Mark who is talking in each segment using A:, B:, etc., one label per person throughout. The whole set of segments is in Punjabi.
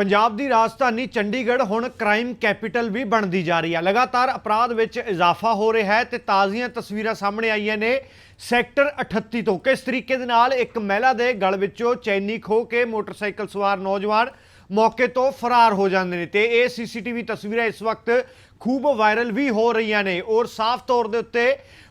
A: ਪੰਜਾਬ ਦੀ ਰਾਜਧਾਨੀ ਚੰਡੀਗੜ੍ਹ ਹੁਣ ਕ੍ਰਾਈਮ ਕੈਪੀਟਲ ਵੀ ਬਣਦੀ ਜਾ ਰਹੀ ਹੈ ਲਗਾਤਾਰ ਅਪਰਾਧ ਵਿੱਚ ਇਜ਼ਾਫਾ ਹੋ ਰਿਹਾ ਹੈ ਤੇ ਤਾਜ਼ੀਆਂ ਤਸਵੀਰਾਂ ਸਾਹਮਣੇ ਆਈਆਂ ਨੇ ਸੈਕਟਰ 38 ਤੋਂ। ਕਿਸ ਤਰੀਕੇ ਦੇ ਨਾਲ ਇੱਕ ਮਹਿਲਾ ਦੇ ਗਲ ਵਿੱਚੋਂ ਚੈਨੀ ਖੋ ਕੇ ਮੋਟਰਸਾਈਕਲ ਸਵਾਰ ਨੌਜਵਾਨ ਮੌਕੇ ਤੋਂ ਫਰਾਰ ਹੋ ਜਾਂਦੇ ਨੇ ਤੇ ਇਹ ਸੀਸੀਟੀਵੀ ਤਸਵੀਰਾਂ ਇਸ ਵਕਤ ਖੂਬ ਵਾਇਰਲ ਵੀ ਹੋ ਰਹੀਆਂ ਨੇ ਔਰ ਸਾਫ਼ ਤੌਰ ਦੇ ਉੱਤੇ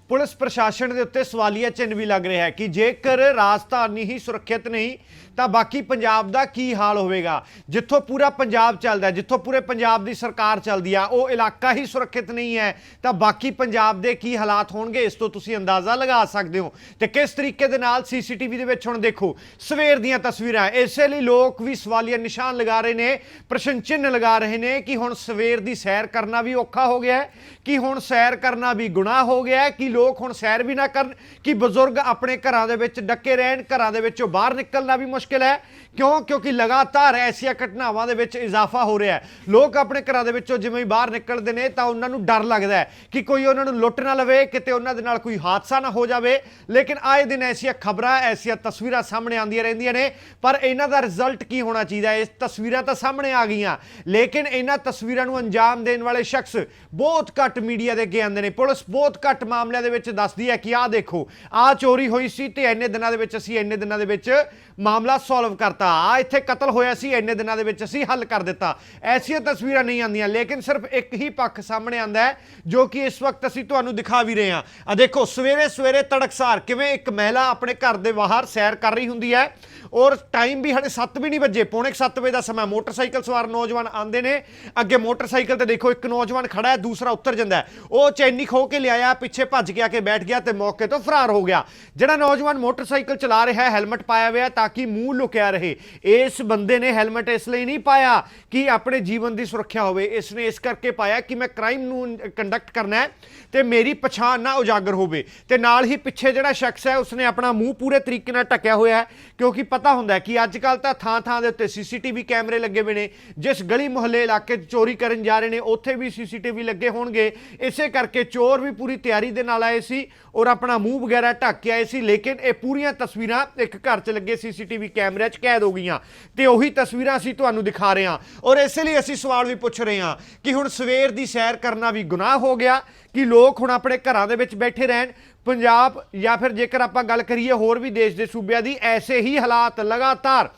A: ਪੁਲਿਸ ਪ੍ਰਸ਼ਾਸਨ ਦੇ ਉੱਤੇ ਸਵਾਲੀਆ ਚਿੰਨ੍ਹ ਵੀ ਲੱਗ ਰਿਹਾ ਹੈ ਕਿ ਜੇਕਰ ਰਾਜਧਾਨੀ ਹੀ ਸੁਰੱਖਿਅਤ ਨਹੀਂ, ਤਾਂ ਬਾਕੀ ਪੰਜਾਬ ਦਾ ਕੀ ਹਾਲ ਹੋਵੇਗਾ? ਜਿੱਥੋਂ ਪੂਰਾ ਪੰਜਾਬ ਚੱਲਦਾ ਜਿੱਥੋਂ ਪੂਰੇ ਪੰਜਾਬ ਦੀ ਸਰਕਾਰ ਚੱਲਦੀ ਆ, ਉਹ ਇਲਾਕਾ ਹੀ ਸੁਰੱਖਿਅਤ ਨਹੀਂ ਹੈ, ਤਾਂ ਬਾਕੀ ਪੰਜਾਬ ਦੇ ਕੀ ਹਾਲਾਤ ਹੋਣਗੇ? ਇਸ ਤੋਂ ਤੁਸੀਂ ਅੰਦਾਜ਼ਾ ਲਗਾ ਸਕਦੇ ਹੋ। ਤੇ ਕਿਸ ਤਰੀਕੇ ਦੇ ਨਾਲ ਸੀਸੀਟੀਵੀ ਦੇ ਵਿੱਚ ਹੁਣ ਦੇਖੋ, ਸਵੇਰ ਦੀਆਂ ਤਸਵੀਰਾਂ, ਇਸੇ ਲਈ ਲੋਕ ਵੀ ਸਵਾਲੀਆ ਨਿਸ਼ਾਨ ਲਗਾ ਰਹੇ ਨੇ, ਪ੍ਰਸ਼ਨ ਚਿੰਨ੍ਹ ਲਗਾ ਰਹੇ ਨੇ ਕਿ ਹੁਣ ਸਵੇਰ ਦੀ ਸੈਰ ਕਰਨਾ ਵੀ ਔਖਾ ਹੋ ਗਿਆ ਹੈ, ਕਿ ਹੁਣ ਸੈਰ ਕਰਨਾ ਵੀ ਗੁਨਾਹ ਹੋ ਗਿਆ ਹੈ, ਕਿ ਲੋਕ ਹੁਣ ਸੈਰ ਵੀ ਨਾ ਕਰਨ, ਕਿ ਬਜ਼ੁਰਗ ਆਪਣੇ ਘਰਾਂ ਦੇ ਵਿੱਚ ਡੱਕੇ ਰਹਿਣ, ਘਰਾਂ ਦੇ ਵਿੱਚੋਂ ਬਾਹਰ ਨਿਕਲਣਾ ਵੀ ਮੁਸ਼ਕਿਲ ਹੈ। ਕਿਉਂ? ਕਿਉਂਕਿ ਲਗਾਤਾਰ ਐਸੀਆਂ ਘਟਨਾਵਾਂ ਦੇ ਵਿੱਚ ਇਜ਼ਾਫਾ ਹੋ ਰਿਹਾ ਹੈ। ਲੋਕ ਆਪਣੇ ਘਰਾਂ ਦੇ ਵਿੱਚੋਂ ਜਿਵੇਂ ਹੀ ਬਾਹਰ ਨਿਕਲਦੇ ਨੇ, ਤਾਂ ਉਹਨਾਂ ਨੂੰ ਡਰ ਲੱਗਦਾ ਹੈ ਕਿ ਕੋਈ ਉਹਨਾਂ ਨੂੰ ਲੁੱਟ ਨਾ ਲਵੇ, ਕਿਤੇ ਉਹਨਾਂ ਦੇ ਨਾਲ ਕੋਈ ਹਾਦਸਾ ਨਾ ਹੋ ਜਾਵੇ। ਲੇਕਿਨ ਆਏ ਦਿਨ ਐਸੀਆਂ ਖਬਰਾਂ, ਐਸੀਆਂ ਤਸਵੀਰਾਂ ਸਾਹਮਣੇ ਆਉਂਦੀਆਂ ਰਹਿੰਦੀਆਂ ਨੇ। ਪਰ ਇਹਨਾਂ ਦਾ ਰਿਜ਼ਲਟ ਕੀ ਹੋਣਾ ਚਾਹੀਦਾ? ਇਹ ਤਸਵੀਰਾਂ ਤਾਂ ਸਾਹਮਣੇ ਆ ਗਈਆਂ। ਲੇਕਿਨ ਇਹਨਾਂ ਤਸਵੀਰਾਂ ਨੂੰ ਅੰਜਾਮ ਦੇਣ ਵਾਲੇ ਸ਼ਖਸ ਬਹੁਤ ਘੱਟ ਮੀਡੀਆ ਦੇ ਅੱਗੇ ਆਉਂਦੇ ਨੇ। ਪੁਲਿਸ ਬਹੁਤ ਘੱਟ ਮਾਮਲਿਆਂ ਦੇ ਵਿੱਚ ਦੱਸਦੀ ਹੈ ਕਿ ਆਹ ਦੇਖੋ, ਆਹ ਚੋਰੀ ਹੋਈ ਸੀ ਤੇ ਇੰਨੇ ਦਿਨਾਂ ਦੇ ਵਿੱਚ ਅਸੀਂ ਇੰਨੇ ਦਿਨਾਂ ਦੇ ਵਿੱਚ ਮਾਮਲਾ ਸੋਲਵ ਕਰਤਾ ਆ ਇੱਥੇ ਕਤਲ ਹੋਇਆ ਸੀ, ਇੰਨੇ ਦਿਨਾਂ ਦੇ ਵਿੱਚ ਅਸੀਂ ਹੱਲ ਕਰ ਦਿੱਤਾ। ਐਸੀਆਂ ਤਸਵੀਰਾਂ ਨਹੀਂ ਆਉਂਦੀਆਂ, ਲੇਕਿਨ ਸਿਰਫ ਇੱਕ ਹੀ ਪੱਖ ਸਾਹਮਣੇ ਆਂਦਾ ਹੈ, ਜੋ ਕਿ ਇਸ ਵਕਤ ਅਸੀਂ ਤੁਹਾਨੂੰ ਦਿਖਾ ਵੀ ਰਹੇ ਹਾਂ। ਆ ਦੇਖੋ, ਸਵੇਰੇ ਸਵੇਰੇ ਤੜਕਸਾਰ ਕਿਵੇਂ ਇੱਕ ਮਹਿਲਾ ਆਪਣੇ ਘਰ ਦੇ ਬਾਹਰ ਸੈਰ ਕਰ ਰਹੀ ਹੁੰਦੀ ਹੈ ਔਰ ਟਾਈਮ ਵੀ ਹਲੇ 7 ਵੀ ਨਹੀਂ ਵੱਜੇ। ਪੌਣੇ 7 ਵਜੇ ਦਾ ਸਮਾਂ ਮੋਟਰਸਾਈਕਲ ਸਵਾਰ ਨੌਜਵਾਨ ਆਂਦੇ ਨੇ। ਅੱਗੇ ਮੋਟਰਸਾਈਕਲ ਤੇ ਦੇਖੋ, ਇੱਕ ਨੌਜਵਾਨ ਖੜਾ ਹੈ, ਦੂਸਰਾ ਉੱਤਰ ਜਾਂਦਾ ਉਹ ਚੈਨੀ ਖੋ ਕੇ ਲਿਆਇਆ, ਪਿੱਛੇ ਭੱਜ ਕੇ ਆ ਕੇ ਬੈਠ ਗਿਆ ਤੇ ਮੌਕੇ ਤੋਂ ਫਰਾਰ ਹੋ ਗਿਆ। ਜਿਹੜਾ ਨੌਜਵਾਨ ਮੋਟਰਸਾਈਕਲ ਚਲਾ ਰਿਹਾ ਹੈ, ਹੈਲਮਟ ਪਾਇਆ ਹੋਇਆ ਤਾਂ ਕਿ ਮੂੰਹ ਲੁਕਿਆ ਰਹੇ। ਇਸ ਬੰਦੇ ਨੇ ਹੈਲਮਟ ਇਸ ਲਈ ਨਹੀਂ ਪਾਇਆ ਕਿ ਆਪਣੇ ਜੀਵਨ ਦੀ ਸੁਰੱਖਿਆ ਹੋਵੇ। ਇਸ ਨੇ ਇਸ ਕਰਕੇ ਪਾਇਆ ਕਿ ਮੈਂ ਕ੍ਰਾਈਮ ਨੂੰ ਕੰਡਕਟ ਕਰਨਾ ਹੈ ਤੇ ਮੇਰੀ ਪਛਾਣ ਨਾ ਉਜਾਗਰ ਹੋਵੇ। ਤੇ ਨਾਲ ਹੀ ਪਿੱਛੇ ਜਿਹੜਾ ਸ਼ਖਸ ਹੈ, ਉਸਨੇ ਆਪਣਾ ਮੂੰਹ ਪੂਰੇ ਤਰੀਕੇ ਨਾਲ ਢੱਕਿਆ ਹੋਇਆ ਹੈ, ਕਿਉਂਕਿ ਪਤਾ ਹੁੰਦਾ ਹੈ ਕਿ ਅੱਜ ਕੱਲ ਤਾਂ ਥਾਂ ਥਾਂ ਦੇ ਉੱਤੇ ਸੀਸੀਟੀਵੀ ਕੈਮਰੇ ਲੱਗੇ ਹੋਏ ਨੇ। ਜਿਸ ਗਲੀ ਮੁਹੱਲੇ ਇਲਾਕੇ 'ਚ ਚੋਰੀ ਕਰਨ ਜਾ ਰਹੇ ਨੇ, ਉੱਥੇ ਵੀ ਸੀਸੀਟੀਵੀ ਲੱਗੇ ਹੋਣਗੇ। ਇਸੇ ਕਰਕੇ ਚੋਰ ਵੀ ਪੂਰੀ ਤਿਆਰੀ ਦੇ ਨਾਲ ਆਏ ਸੀ ਔਰ ਆਪਣਾ ਮੂੰਹ ਵਗੈਰਾ ਢੱਕ ਕੇ ਆਏ ਸੀ। ਲੇਕਿਨ ਇਹ ਪੂਰੀਆਂ ਤਸਵੀਰਾਂ ਇੱਕ ਘਰ 'ਚ ਲੱਗੇ ਸੀਸੀਟੀਵੀ ਕੈਮਰੇ 'ਚ ਕੈਦ ਹੋ ਗਈਆਂ। ਤੇ ਉਹੀ ਤਸਵੀਰਾਂ ਅਸੀਂ ਤੁਹਾਨੂੰ ਦਿਖਾ ਰਹੇ ਹਾਂ। ਔਰ ਇਸੇ ਲਈ ਅਸੀਂ ਸਵਾਲ ਵੀ ਪੁੱਛ ਰਹੇ ਹਾਂ ਕਿ ਹੁਣ ਸਵੇਰ ਦੀ ਸੈਰ ਕਰਨਾ ਵੀ ਗੁਨਾਹ ਹੋ ਗਿਆ ਕਿ ਲੋਕ ਹੁਣ ਆਪਣੇ ਘਰਾਂ ਦੇ ਵਿੱਚ ਬੈਠੇ ਰਹਿਣ। ਪੰਜਾਬ ਜਾਂ ਫਿਰ ਜੇਕਰ ਆਪਾਂ ਗੱਲ ਕਰੀਏ ਹੋਰ ਵੀ ਦੇਸ਼ ਦੇ ਸੂਬਿਆਂ ਦੀ, ਐਸੇ ਹੀ ਹਾਲਾਤ ਲਗਾਤਾਰ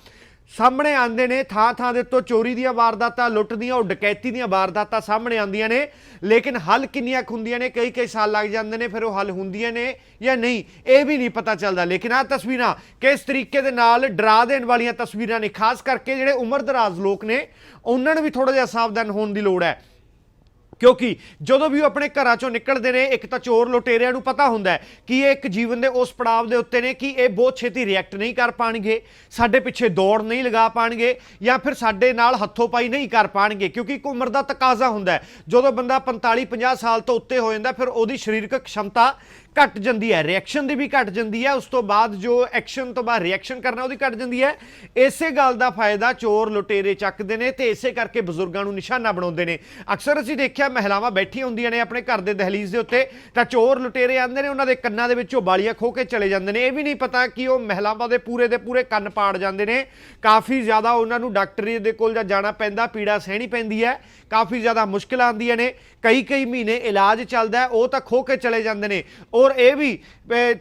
A: ਸਾਹਮਣੇ ਆਉਂਦੇ ਨੇ, ਥਾਂ ਥਾਂ ਦੇ ਉੱਤੋਂ ਚੋਰੀ ਦੀਆਂ ਵਾਰਦਾਤਾਂ, ਲੁੱਟ ਦੀਆਂ ਉਹ ਡਕੈਤੀ ਦੀਆਂ ਵਾਰਦਾਤਾਂ ਸਾਹਮਣੇ ਆਉਂਦੀਆਂ ਨੇ। ਲੇਕਿਨ ਹੱਲ ਕਿੰਨੀਆਂ ਕੁ ਹੁੰਦੀਆਂ ਨੇ, ਕਈ ਕਈ ਸਾਲ ਲੱਗ ਜਾਂਦੇ ਨੇ, ਫਿਰ ਉਹ ਹੱਲ ਹੁੰਦੀਆਂ ਨੇ ਜਾਂ ਨਹੀਂ, ਇਹ ਵੀ ਨਹੀਂ ਪਤਾ ਚੱਲਦਾ। ਲੇਕਿਨ ਆਹ ਤਸਵੀਰਾਂ ਕਿਸ ਤਰੀਕੇ ਦੇ ਨਾਲ ਡਰਾ ਦੇਣ ਵਾਲੀਆਂ ਤਸਵੀਰਾਂ ਨੇ, ਖਾਸ ਕਰਕੇ ਜਿਹੜੇ ਉਮਰ ਦਰਾਜ਼ ਲੋਕ ਨੇ, ਉਹਨਾਂ ਨੂੰ ਵੀ ਥੋੜਾ ਜਿਹਾ ਸਾਵਧਾਨ ਹੋਣ ਦੀ ਲੋੜ ਹੈ। ਕਿਉਂਕਿ ਜਦੋਂ ਵੀ ਉਹ ਆਪਣੇ ਘਰਾਂ ਚੋਂ ਨਿਕਲਦੇ ਨੇ, ਇੱਕ ਤਾਂ ਚੋਰ ਲੁਟੇਰਿਆਂ ਨੂੰ ਪਤਾ ਹੁੰਦਾ ਹੈ ਕਿ ਇਹ ਇੱਕ ਜੀਵਨ ਦੇ ਉਸ ਪੜਾਵ ਦੇ ਉੱਤੇ ਨੇ ਕਿ ਇਹ ਬਹੁਤ ਛੇਤੀ ਰਿਐਕਟ ਨਹੀਂ ਕਰ ਪਾਣਗੇ, ਸਾਡੇ ਪਿੱਛੇ ਦੌੜ ਨਹੀਂ ਲਗਾ ਪਾਣਗੇ ਜਾਂ ਫਿਰ ਸਾਡੇ ਨਾਲ ਹੱਥੋਂ ਪਾਈ ਨਹੀਂ ਕਰ ਪਾਣਗੇ, ਕਿਉਂਕਿ ਇੱਕ ਉਮਰ ਦਾ ਤਕਾਜ਼ਾ ਹੁੰਦਾ ਹੈ। ਜਦੋਂ ਬੰਦਾ 45 50 ਸਾਲ ਤੋਂ ਉੱਤੇ ਹੋ ਜਾਂਦਾ, ਫਿਰ ਉਹਦੀ ਸਰੀਰਕ ਖਮਤਾ ਘਟ ਜਾਂਦੀ ਹੈ ਰਿਐਕਸ਼ਨ ਦੀ ਵੀ ਘਟ ਜਾਂਦੀ ਹੈ, ਉਸ ਤੋਂ ਬਾਅਦ ਜੋ ਐਕਸ਼ਨ ਤੋਂ ਬਾਅਦ ਰਿਐਕਸ਼ਨ ਕਰਨਾ ਉਹਦੀ ਘਟ ਜਾਂਦੀ ਹੈ। ਇਸੇ ਗੱਲ ਦਾ ਫਾਇਦਾ ਚੋਰ ਲੁਟੇਰੇ ਚੱਕਦੇ ਨੇ ਤੇ ਇਸੇ ਕਰਕੇ ਬਜ਼ੁਰਗਾਂ ਨੂੰ ਨਿਸ਼ਾਨਾ ਬਣਾਉਂਦੇ ਨੇ। ਅਕਸਰ ਅਸੀਂ ਦੇਖਿਆ ਮਹਿਲਾਵਾਂ ਬੈਠੀਆਂ ਹੁੰਦੀਆਂ ਨੇ ਆਪਣੇ ਘਰ ਦੇ ਦਹਲੀਜ਼ ਦੇ ਉੱਤੇ, ਤਾਂ ਚੋਰ ਲੁਟੇਰੇ ਆਉਂਦੇ ਨੇ, ਉਹਨਾਂ ਦੇ ਕੰਨਾਂ ਦੇ ਵਿੱਚੋਂ ਬਾਲੀਆਂ ਖੋ ਕੇ ਚਲੇ ਜਾਂਦੇ ਨੇ। ਇਹ ਵੀ ਨਹੀਂ ਪਤਾ ਕਿ ਉਹ ਮਹਿਲਾਵਾਂ ਦੇ ਪੂਰੇ ਦੇ ਪੂਰੇ ਕੰਨ ਪਾੜ ਜਾਂਦੇ ਨੇ। ਕਾਫੀ ਜ਼ਿਆਦਾ ਉਹਨਾਂ ਨੂੰ ਡਾਕਟਰੀ ਦੇ ਕੋਲ ਜਾਂ ਜਾਣਾ ਪੈਂਦਾ, ਪੀੜਾ ਸਹਿਣੀ ਪੈਂਦੀ ਹੈ। ਕਾਫੀ ਜ਼ਿਆਦਾ ਮੁਸ਼ਕਲਾਂ ਆਉਂਦੀਆਂ ਨੇ। ਕਈ ਕਈ ਮਹੀਨੇ ਇਲਾਜ ਚੱਲਦਾ ਉਹ ਤਾਂ ਖੋ ਕੇ ਚਲੇ ਜਾਂਦੇ ਨੇ। ਔਰ ਇਹ ਵੀ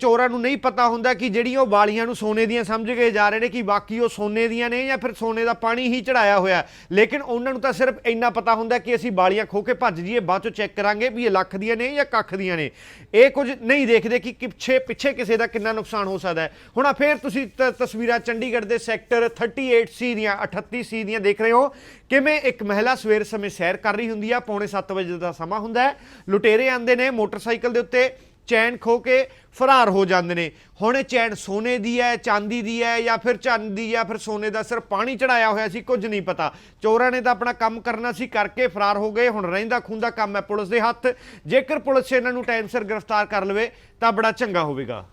A: ਚੋਰਾਂ ਨੂੰ ਨਹੀਂ ਪਤਾ ਹੁੰਦਾ ਕਿ ਜਿਹੜੀਆਂ ਉਹ ਵਾਲੀਆਂ ਨੂੰ ਸੋਨੇ ਦੀਆਂ ਸਮਝ ਕੇ ਜਾ ਰਹੇ ਨੇ, ਕਿ ਬਾਕੀ ਉਹ ਸੋਨੇ ਦੀਆਂ ਨੇ ਜਾਂ ਫਿਰ ਸੋਨੇ ਦਾ ਪਾਣੀ ਹੀ ਚੜਾਇਆ ਹੋਇਆ ਲੇਕਿਨ ਉਹਨਾਂ ਨੂੰ ਤਾਂ ਸਿਰਫ ਇੰਨਾ ਪਤਾ ਹੁੰਦਾ ਕਿ ਅਸੀਂ ਵਾਲੀਆਂ ਖੋ ਕੇ ਭੱਜ ਜਾਈਏ ਬਾਅਦ ਚੋਂ ਚੈੱਕ ਕਰਾਂਗੇ ਵੀ ਇਹ ਲੱਖ ਦੀਆਂ ਨੇ ਜਾਂ ਕੱਖ ਦੀਆਂ ਨੇ। ਇਹ ਕੁਝ ਨਹੀਂ ਦੇਖਦੇ ਕਿ ਪਿੱਛੇ ਪਿੱਛੇ ਕਿਸੇ ਦਾ ਕਿੰਨਾ ਨੁਕਸਾਨ ਹੋ ਸਕਦਾ ਹੈ। ਹੁਣ ਆ ਫੇਰ ਤੁਸੀਂ ਤਸਵੀਰਾਂ ਚੰਡੀਗੜ੍ਹ ਦੇ ਸੈਕਟਰ 38C ਦੀਆਂ 38C ਦੀਆਂ ਦੇਖ ਰਹੇ ਹੋ। ਕਿਵੇਂ ਇੱਕ ਮਹਿਲਾ ਸਵੇਰ ਸਮੇਂ ਸੈਰ ਕਰ ਰਹੀ ਹੁੰਦੀ ਆ, ਪੌਣੇ 7 ਵਜੇ ਦਾ ਸਮਾਂ ਹੁੰਦਾ ਹੈ। ਲੁਟੇਰੇ ਆਂਦੇ ਨੇ ਮੋਟਰਸਾਈਕਲ ਦੇ ਉੱਤੇ। ਚੈਨ ਖੋ ਕੇ ਫਰਾਰ ਹੋ ਜਾਂਦੇ ਨੇ। ਹੁਣ ਇਹ ਚੈਨ ਸੋਨੇ ਦੀ ਹੈ, ਚਾਂਦੀ ਦੀ ਹੈ ਜਾਂ ਫਿਰ ਚੰਨ ਦੀ ਜਾਂ ਫਿਰ ਸੋਨੇ ਦਾ ਸਿਰ ਪਾਣੀ ਚੜਾਇਆ ਹੋਇਆ ਸੀ, ਕੁਝ ਨਹੀਂ ਪਤਾ। ਚੋਰਾਂ ਨੇ ਤਾਂ ਆਪਣਾ ਕੰਮ ਕਰਨਾ ਸੀ, ਕਰਕੇ ਫਰਾਰ ਹੋ ਗਏ। ਹੁਣ ਰਹਿੰਦਾ ਖੁੰਦਾ ਕੰਮ ਹੈ ਪੁਲਿਸ ਦੇ ਹੱਥ। ਜੇਕਰ ਪੁਲਿਸ ਇਹਨਾਂ ਨੂੰ ਟਾਈਮ ਸਿਰ ਗ੍ਰਿਫਤਾਰ ਕਰ ਲਵੇ, ਤਾਂ ਬੜਾ ਚੰਗਾ ਹੋਵੇਗਾ।